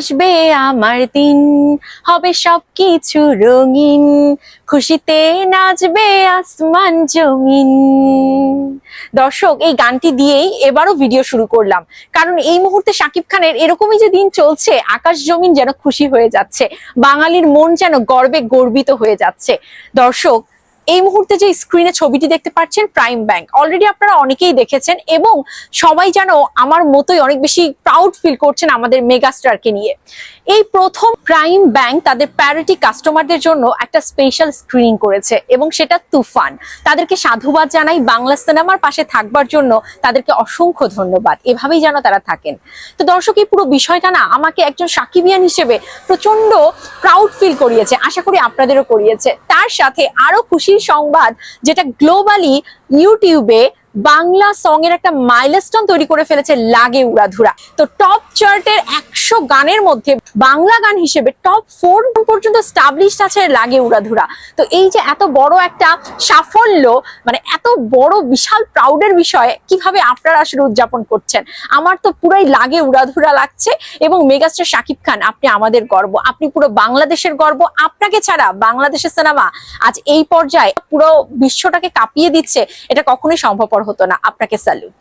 আসবে আমার দিন। হবে সবকিছু রঙিন। খুশিতে নাচবে আসমান জমিন। দর্শক, এই গানটি দিয়েই এবারও ভিডিও শুরু করলাম। কারণ এই মুহূর্তে শাকিব খানের এরকমই যে দিন চলছে, আকাশ জমিন যেন খুশি হয়ে যাচ্ছে, বাঙালির মন যেন গর্বে গর্বিত হয়ে যাচ্ছে। দর্শক এই মুহূর্তে যে স্ক্রিনে ছবিটি দেখতে পাচ্ছেন প্রাইম ব্যাংক অলরেডি আপনারা অনেকেই দেখেছেন এবং সবাই যেন আমার মতোই অনেক বেশি প্রাউড ফিল করছেন আমাদের মেগাস্টারকে নিয়ে। এই প্রথম প্রাইম ব্যাংক তাদের প্যারিটি কাস্টমারদের জন্য একটা স্পেশাল স্ক্রিনিং করেছে এবং সেটা তুফান। তাদেরকে সাধুবাদ জানাই, বাংলা সিনেমার পাশে থাকবার জন্য তাদেরকে অসংখ্য ধন্যবাদ। এভাবেই যেন তারা থাকেন। তো দর্শক, এই পুরো বিষয়টা না আমাকে একজন সাকিবিয়ান হিসেবে প্রচণ্ড প্রাউড ফিল করিয়েছে, আশা করি আপনাদেরও করিয়েছে। তার সাথে আরও খুশির সংবাদ যেটা গ্লোবালি ইউটিউবে বাংলা সং এর একটা মাইলস্টোন তৈরি করে ফেলেছে লাগে উড়াধুরা। তো টপ চার্টের একশো গানের মধ্যে বাংলা গান হিসেবে টপ ফোর পর্যন্ত আছে লাগে উড়াধুরা। তো এই যে এত বড় একটা সাফল্য মানে এত বড় বিশাল প্রাউডের বিষয়ে, কীভাবে আপনারা আসলে উদযাপন করছেন? আমার তো পুরাই লাগে উড়াধুরা লাগছে এবং মেগাস্টার শাকিব খান, আপনি আমাদের গর্ব। আপনি পুরো বাংলাদেশের গর্ব, আপনাকে ছাড়া বাংলাদেশের সিনেমা আজ এই পর্যায়ে পুরো বিশ্বটাকে কাঁপিয়ে দিচ্ছে, এটা কখনোই সম্ভবপর হতো না। আপনাকে স্যালুট